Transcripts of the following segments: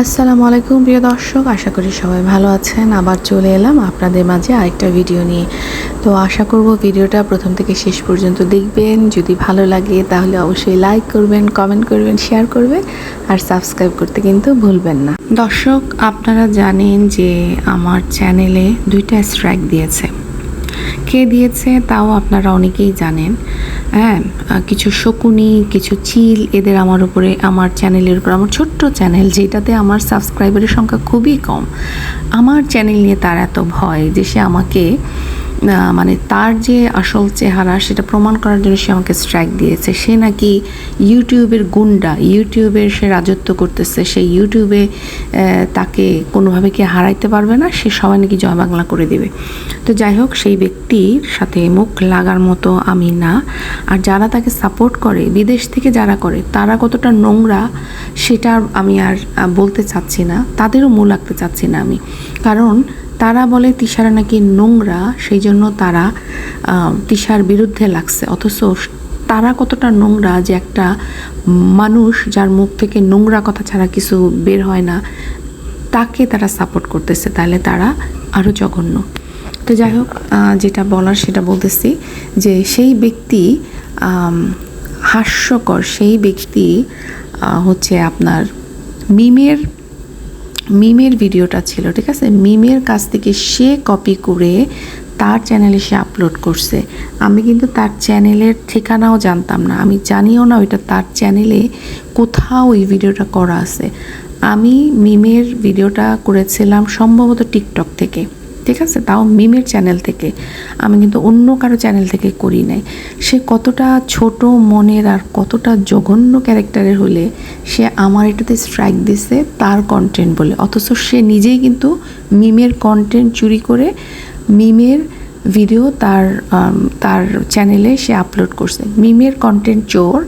আসসালামু আলাইকুম, প্রিয় দর্শক। আশা করি সবাই ভালো আছেন। আবার চলে এলাম আপনাদের মাঝে আরেকটা ভিডিও নিয়ে। তো আশা করব ভিডিওটা প্রথম থেকে শেষ পর্যন্ত দেখবেন। যদি ভালো লাগে তাহলে অবশ্যই লাইক করবেন কমেন্ট করবেন শেয়ার করবেন। আর সাবস্ক্রাইব করতে কিন্তু ভুলবেন না। দর্শক, আপনারা জানেন যে আমার চ্যানেলে দুইটা স্ট্রাইক দিয়েছে। কে দিয়েছে তাও আপনারা অনেকেই জানেন। হ্যাঁ কিছু শকুনি, কিছু চিল এদের আমার উপরে, আমার চ্যানেলের উপর, আমার ছোট্ট চ্যানেল যেটাতে আমার সাবস্ক্রাইবারের সংখ্যা খুবই কম। আমার চ্যানেল নিয়ে তার এত ভয় যে সে আমাকে মানে তার যে আসল চেহারা সেটা প্রমাণ করার জন্য সে আমাকে স্ট্রাইক দিয়েছে। সে নাকি ইউটিউবের গুন্ডা, ইউটিউবের সে রাজত্ব করতেছে, সে ইউটিউবে তাকে কোনোভাবে কি হারাইতে পারবে না? সে সবাই নাকি জয় বাংলা করে দেবে। তো যাই হোক, সেই ব্যক্তির সাথে মুখ লাগার মতো আমি না। আর যারা তাকে সাপোর্ট করে, বিদেশ থেকে যারা করে, তারা কতটা নোংরা সেটা আমি আর বলতে চাচ্ছি না। তাদেরও মূল লাগতে চাচ্ছি না আমি। কারণ তারা বলে তিশারা নাকি নোংরা সেই জন্য তারা তিশার বিরুদ্ধে লাগছে। অথচ তারা কতটা নোংরা যে একটা মানুষ যার মুখ থেকে নোংরা কথা ছাড়া কিছু বের হয় না, তাকে তারা সাপোর্ট করতেছে। তাহলে তারা আরও জঘন্য। তো যাই হোক যেটা বলার সেটা বলতেছি যে সেই ব্যক্তি হাস্যকর সেই ব্যক্তি হচ্ছে আপনার মিমের মিমের ভিডিওটা ছিল, ঠিক আছে? মিমের কাছ থেকে সে কপি করে তার চ্যানেলে সে আপলোড করছে। আমি কিন্তু তার চ্যানেলের ঠিকানাও জানতাম না। আমি জানিও না ওইটা তার চ্যানেলে কোথাও ওই ভিডিওটা করা আছে। আমি মিমের ভিডিওটা করেছিলাম সম্ভবত টিকটক থেকে। ঠিক আছে? তাও মিমের চ্যানেল থেকে। আমি কিন্তু অন্য কারও চ্যানেল থেকে করি নাই। সে কতটা ছোট মনের আর কতটা জঘন্য ক্যারেক্টারের হলে সে আমার এটাতে স্ট্রাইক দিছে তার কন্টেন্ট বলে। অথচ সে নিজেই কিন্তু মিমের কন্টেন্ট চুরি করে মিমের ভিডিও তার তার চ্যানেলে সে আপলোড করছে। মিমের কন্টেন্ট চোর।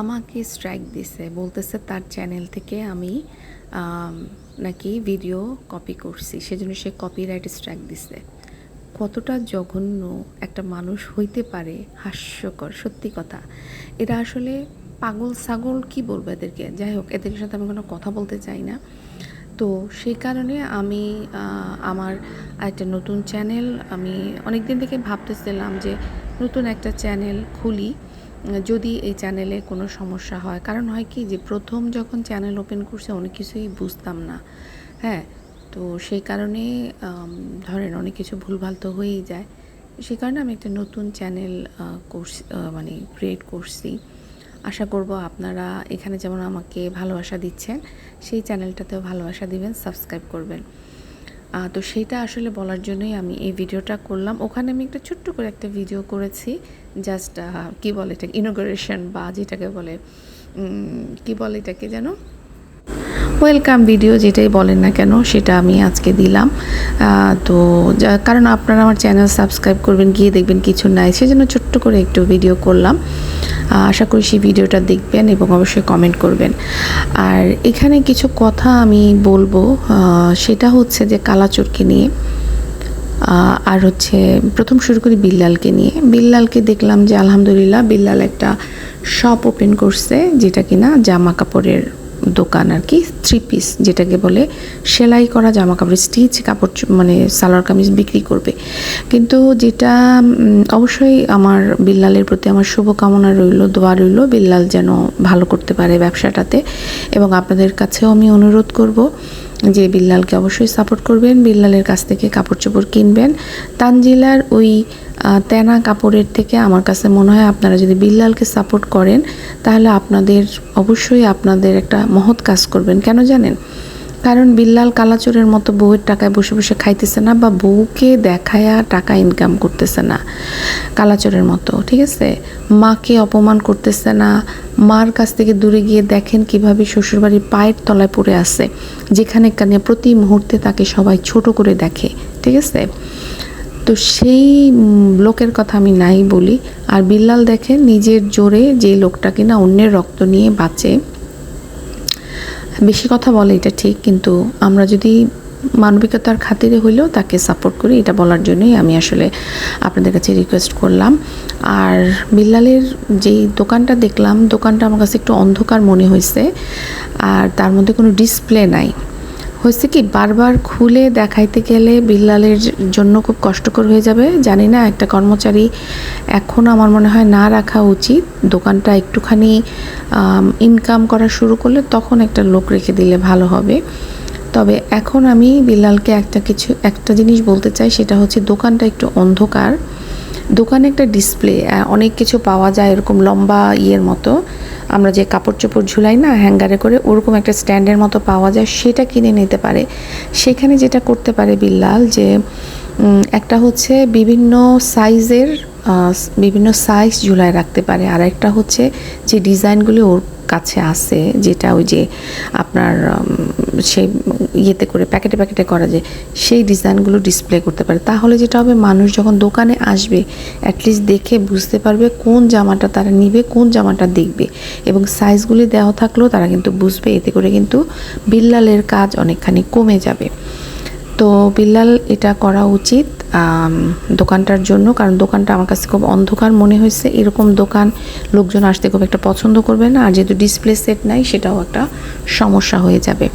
আমাকে স্ট্রাইক দিছে, বলতেছে তার চ্যানেল থেকে আমি নাকি ভিডিও কপি করছি, সেজন্য সে কপিরাইট স্ট্রাইক দিছে। কতটা জঘন্য একটা মানুষ হইতে পারে, হাস্যকর, সত্যি কথা। এরা আসলে পাগল ছাগল কি বলব এদেরকে? যাই হোক, এদের সাথে আমি কোনো কথা বলতে চাই না। তো সেই কারণে আমি আমার একটা নতুন চ্যানেল আমি অনেক দিন থেকে ভাবতেছিলাম যে নতুন একটা চ্যানেল খুলি। যদি এই চ্যানেলে কোনো সমস্যা হয় কারণ হয় কি যে প্রথম যখন চ্যানেল ওপেন করছে অনেক কিছুই বুঝতাম না হ্যাঁ? তো সেই কারণে ধরেন অনেক কিছু ভুলভাল তো হয়েই যায়। সেই কারণে আমি একটা নতুন চ্যানেল আহ, মানে ক্রিয়েট করছি। আশা করব আপনারা এখানে যেমন আমাকে ভালোবাসা দিচ্ছেন সেই চ্যানেলটাতেও ভালোবাসা দিবেন সাবস্ক্রাইব করবেন। তো সেইটা আসলে বলার জন্যই আমি এই ভিডিওটা করলাম। ওখানে আমি একটা ছোট্ট করে একটা ভিডিও করেছি জাস্ট কি বলে এটা ইনোগ্রেশন বা যেটাকে বলে কি বলে এটাকে যেন? ওয়েলকাম ভিডিও যেটাই বলেন না কেন, সেটা আমি আজকে দিলাম। তো কারণ আপনারা আমার চ্যানেল সাবস্ক্রাইব করবেন, গিয়ে দেখবেন কিছু নাই, সেজন্য ছোট্ট করে একটু ভিডিও করলাম। আশা করি সেই ভিডিওটা দেখবেন এবং অবশ্যই কমেন্ট করবেন। আর এখানে কিছু কথা আমি বলব সেটা হচ্ছে যে কালাচোরকে নিয়ে আর হচ্ছে প্রথম শুরু করি বিল্লালকে নিয়ে। বিল্লালকে দেখলাম যে আলহামদুলিল্লাহ বিল্লাল একটা শপ ওপেন করছে, যেটা কিনা জামা কাপড়ের দোকান আর কি থ্রি পিস যেটাকে বলে, সেলাই করা জামা কাপড় স্টিচ কাপড় মানে সালোয়ার কামিজ বিক্রি করবে। কিন্তু যেটা অবশ্যই আমার বিল্লালের প্রতি আমার শুভকামনা রইল, দোয়া রইল বিল্লাল যেন ভালো করতে পারে ব্যবসাটাতে। এবং আপনাদের কাছেও আমি অনুরোধ করব যে বিল্লালকে অবশ্যই সাপোর্ট করবেন, বিল্লালের কাছ থেকে কাপড় চোপড় কিনবেন। তানজিলার ওই তেনা কাপড়ের থেকে আমার কাছে মনে হয় আপনারা যদি বিল্লালকে সাপোর্ট করেন, তাহলে আপনাদের অবশ্যই আপনাদের একটা মহৎ কাজ করবেন। কেন জানেন? কারণ বিল্লাল কালাচোরের মতো বউয়ের টাকায় বসে বসে খাইতেছে না বা বউকে দেখায়া টাকা ইনকাম করতেছে না কালাচোরের মতো, ঠিক আছে? মাকে অপমান করতেছে না, মার কাছ থেকে দূরে গিয়ে দেখেন কীভাবে শ্বশুরবাড়ির পায়ের তলায় পড়ে আছে, যেখানে কানে প্রতি মুহূর্তে তাকে সবাই ছোট করে দেখে, ঠিক আছে? তো সেই লোকের কথা আমি নাই বলি। আর বিল্লাল দেখেন নিজের জোরে যে লোকটা কিনা অন্যের রক্ত নিয়ে বাঁচে বেশি কথা বলে এটা ঠিক, কিন্তু আমরা যদি মানবিকতার খাতিরে হইলেও তাকে সাপোর্ট করি, এটা বলার জন্যই আমি আসলে আপনাদের কাছে রিকোয়েস্ট করলাম। আর বিল্লালের যেই দোকানটা দেখলাম, দোকানটা আমার কাছে একটু অন্ধকার মনে হয়েছে আর তার মধ্যে কোনো ডিসপ্লে নাই। হয়েছে কি, বারবার খুলে দেখাইতে গেলে বিল্লালের জন্য খুব কষ্টকর হয়ে যাবে? জানি না, একটা কর্মচারী এখন আমার মনে হয় না রাখা উচিত। দোকানটা একটুখানি ইনকাম করা শুরু করলে তখন একটা লোক রেখে দিলে ভালো হবে। তবে এখন আমি বিল্লালকে একটা কিছু, একটা জিনিস বলতে চাই, সেটা হচ্ছে দোকানটা একটু অন্ধকার। দোকানে একটা ডিসপ্লে অনেক কিছু পাওয়া যায় এরকম লম্বা ইয়ের মতো। আমরা যে কাপড় চোপড় ঝুলাই না হ্যাঙ্গারে করে, ওরকম একটা স্ট্যান্ডের মতো পাওয়া যায়, সেটা কিনে নিতে পারে। সেখানে যেটা করতে পারে বিল্লাল যে একটা হচ্ছে বিভিন্ন সাইজের বিভিন্ন সাইজ ঝুলায় রাখতে পারে। আর একটা হচ্ছে যে ডিজাইনগুলি ওর কাছে আছে, যেটা ওই যে আপনার সেই ইয়েতে করে, প্যাকেটে প্যাকেটে করা যায় সেই ডিজাইনগুলো ডিসপ্লে করতে পারে। তাহলে যেটা হবে, মানুষ যখন দোকানে আসবে অ্যাটলিস্ট দেখে বুঝতে পারবে কোন জামাটা তারা নিবে, কোন জামাটা দেখবে। এবং সাইজগুলি দেওয়া থাকলেও তারা কিন্তু বুঝবে, এতে করে কিন্তু বিল্লালের কাজ অনেকখানি কমে যাবে। তো বিল্লাল, এটা করা উচিত দোকানটার জন্য, কারণ দোকানটা আমার কাছে খুব অন্ধকার মনে হয়েছে। এরকম দোকান লোকজন আসতে খুব একটা পছন্দ করবে না, আর যেহেতু ডিসপ্লে সেট নাই, সেটাও একটা সমস্যা হয়ে যাবে।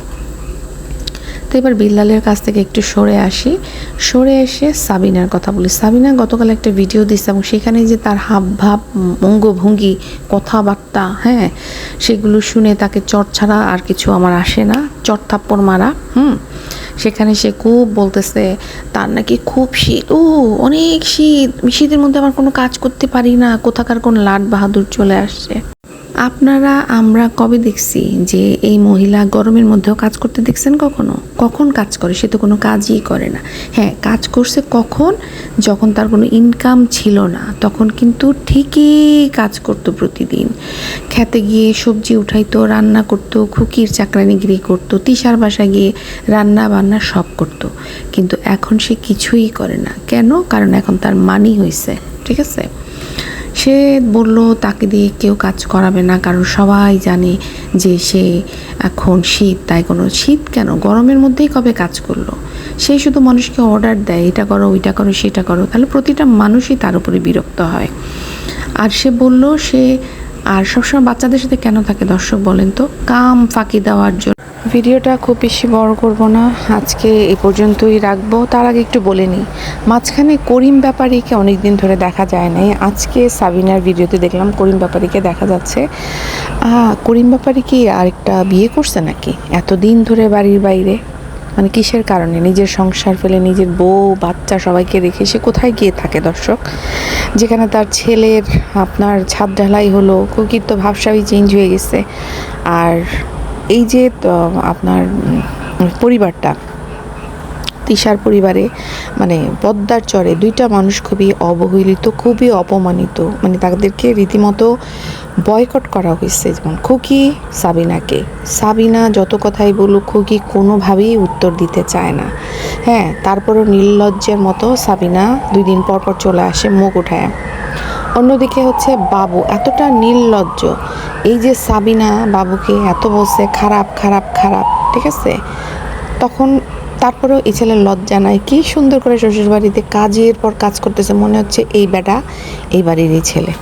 তো এবার বিল্লালের কাছ থেকে একটু সরে আসি। সরে এসে সাবিনার কথা বলি। সাবিনা গতকাল একটা ভিডিও দিচ্ছে এবং সেখানে যে তার হাব ভাব অঙ্গভঙ্গি, কথাবার্তা হ্যাঁ সেগুলো শুনে তাকে চট ছাড়া আর কিছু আমার আসে না। চট থাপ্পড় মারা, হুম? সেখানে সে খুব বলতেছে, তার নাকি খুব শীত। ও, অনেক শীত। শীতের মধ্যে আমার কোনো কাজ করতে পারি না। কোথাকার কোন লাট বাহাদুর চলে আসছে। আপনারা, আমরা কবে দেখছি যে এই মহিলা গরমের মধ্যেও কাজ করতে দেখছেন কখনো? কখন কাজ করে? সে তো কোনো কাজই করে না। হ্যাঁ কাজ করছে কখন? যখন তার কোনো ইনকাম ছিল না, তখন কিন্তু ঠিকই কাজ করতো প্রতিদিন। খেতে গিয়ে সবজি উঠাইতো, রান্না করতো, খুকির চাকরানিগিরি করতো তিসার বাসা গিয়ে রান্না বান্না সব করতো। কিন্তু এখন সে কিছুই করে না। কেন? কারণ এখন তার মানি হয়েছে ঠিক আছে? সে বলল, তাকে দিয়ে কেউ কাজ করাবে না, কারণ সবাই জানে যে সে এখন শীত। তাই কোনো শীত কেন? গরমের মধ্যেই কবে কাজ করল? সে শুধু মানুষকে অর্ডার দেয়, এটা করো, ওইটা করো, সেটা করো। তাহলে প্রতিটা মানুষই তার উপরে বিরক্ত হয়। আর সে বলল, সে, আর সবসময় বাচ্চাদের সাথে কেন থাকে? দর্শক বলেন তো, কাম ফাঁকি দেওয়ার জন্য ভিডিওটা খুব বেশি বড় করব না। আজকে এ পর্যন্তই রাখব। তার আগে একটু বলে নিই, মাঝখানে করিম ব্যাপারীকে অনেক দিন ধরে দেখা যায় নাই। আজকে সাবিনার ভিডিওতে দেখলাম করিম ব্যাপারীকে দেখা যাচ্ছে। করিম ব্যাপারী কি আরেকটা বিয়ে করছে নাকি? এতদিন ধরে বাড়ির বাইরে? মানে কিসের কারণে? নিজের সংসার ফেলে নিজের বউ, বাচ্চা সবাইকে রেখে সে কোথায় গিয়ে থাকে দর্শক? যেখানে তার ছেলের আপনার ছাদ ঢালাই হলো, কুকির তো ভাবসাবই চেঞ্জ হয়ে গেছে। আর এই যে আপনার পরিবারটা, তিশার পরিবারে মানে পদ্মার চরে দুইটা মানুষ খুবই অবহেলিত, খুবই অপমানিত মানে তাদেরকে রীতিমতো বয়কট করা হয়েছে, যেমন খুকি সাবিনাকে। সাবিনা যত কথাই বলুক, খুকি কোনোভাবেই উত্তর দিতে চায় না। হ্যাঁ তারপরও নির্লজ্জের মতো সাবিনা দুই দিন পর পর চলে আসে মুখ উঠায়। অন্যদিকে হচ্ছে বাবু, এতটা নির্লজ্জ। এই যে সাবিনা বাবুকে এত বলছে, খারাপ খারাপ খারাপ, ঠিক আছে? তখন তারপরেও এই ছেলের লজ্জা নাই। কি সুন্দর করে শ্বশুর বাড়িতে কাজের পর কাজ করতেছে, মনে হচ্ছে এই বেটা, এই বাড়িরই ছেলে।